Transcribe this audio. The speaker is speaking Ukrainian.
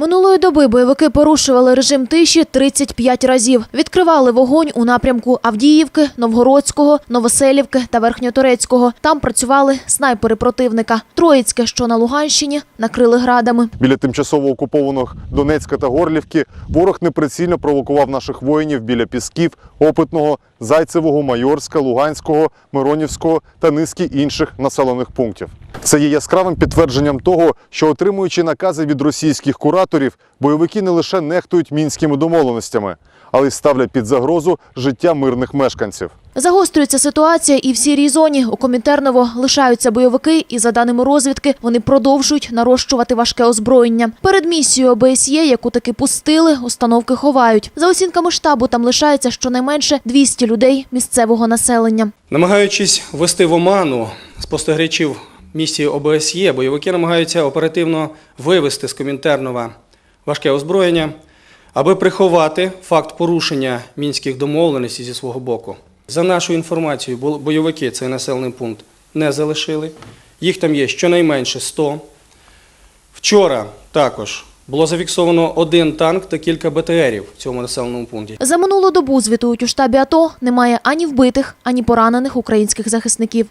Минулої доби бойовики порушували режим тиші 35 разів. Відкривали вогонь у напрямку Авдіївки, Новгородського, Новоселівки та Верхньоторецького. Там працювали снайпери противника. Троїцьке, що на Луганщині, накрили градами. Біля тимчасово окупованих Донецька та Горлівки ворог неприцільно провокував наших воїнів біля Пісків, Опитного, Зайцевого, Майорська, Луганського, Миронівського та низки інших населених пунктів. Це є яскравим підтвердженням того, що отримуючи накази від російських кураторів, бойовики не лише нехтують мінськими домовленостями, але й ставлять під загрозу життя мирних мешканців. Загострюється ситуація і в сірій зоні. У Комінтерново лишаються бойовики, і за даними розвідки, вони продовжують нарощувати важке озброєння. Перед місією ОБСЄ, яку таки пустили, установки ховають. За оцінками штабу, там лишається щонайменше 200 людей місцевого населення. Намагаючись ввести в оману спостерігачів місії ОБСЄ, бойовики намагаються оперативно вивести з Комінтернова важке озброєння, аби приховати факт порушення мінських домовленостей зі свого боку. За нашою інформацією, бойовики цей населений пункт не залишили. Їх там є щонайменше 100. Вчора також було зафіксовано один танк та кілька БТРів в цьому населеному пункті. За минулу добу звітують у штабі АТО немає ані вбитих, ані поранених українських захисників.